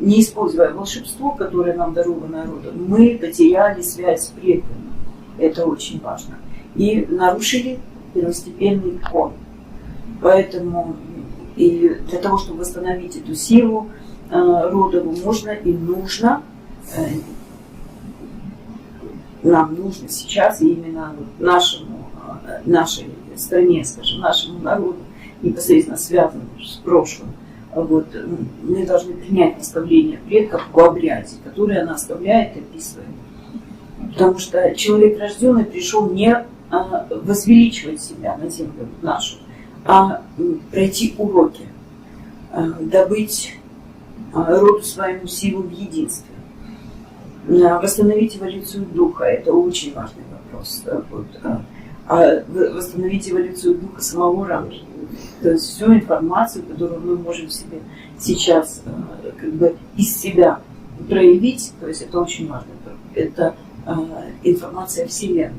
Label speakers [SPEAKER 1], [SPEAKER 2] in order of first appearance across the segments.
[SPEAKER 1] не используя волшебство, которое нам даровано народом, мы потеряли связь с предками. Это очень важно. И нарушили первостепенный кон. Поэтому и для того, чтобы восстановить эту силу э, родовую, можно и нужно, э, нам нужно сейчас и именно нашему, э, нашей стране, скажем, нашему народу, непосредственно связанному с прошлым, вот, мы должны принять наставление предков по обряде, которое она оставляет и описывает. Потому что человек рожденный пришел не а, возвеличивать себя на землю нашу, а пройти уроки, а, добыть а, роду своему силу в единстве, восстановить эволюцию духа. Это очень важный вопрос. Вот, а восстановить эволюцию духа самого раньше. То есть всю информацию, которую мы можем себе сейчас как бы из себя проявить, то есть это очень важно. Это информация Вселенной.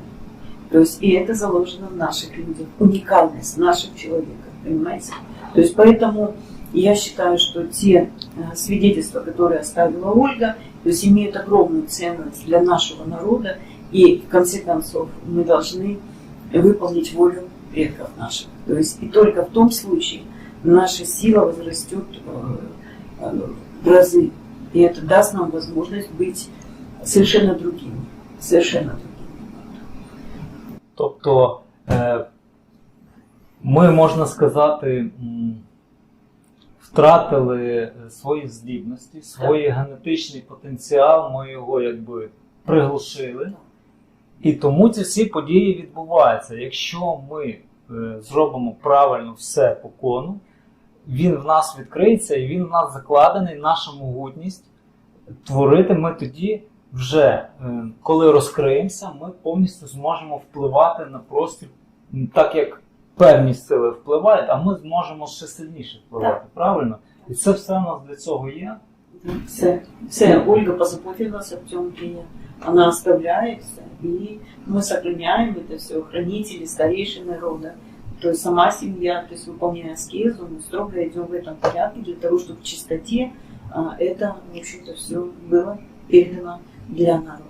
[SPEAKER 1] То есть и это заложено в наших людях, уникальность наших человеков, понимаете? То есть поэтому я считаю, что те э, свидетельства, которые оставила Ольга, то есть имеют огромную ценность для нашего народа, и в конце концов мы должны выполнить волю предков наших. То есть и только в том случае наша сила возрастет э, э, в разы. И это даст нам возможность быть совершенно другими. Совершенно другими.
[SPEAKER 2] Тобто е, ми, можна сказати, втратили свої здібності, свій генетичний потенціал, ми його якби приглушили. І тому ці всі події відбуваються. Якщо ми е, зробимо правильно все по кону, він в нас відкриється і він в нас закладений, наша могутність творити ми тоді вже е, коли розкриємося, ми повністю зможемо впливати на простір, так як певні сили впливають, а ми зможемо ще сильніше впливати, так. правильно? І це все у нас для цього є.
[SPEAKER 1] Все, все. Ольга позаботилась об цьому клине. Она оставляется, и мы сохраняем это все, хранители, старейшины рода. То есть сама семья, то есть выполняя аскезу, мы строго идем в этом порядке для того, чтобы в чистоте а, это, в общем-то, все было передано для народа.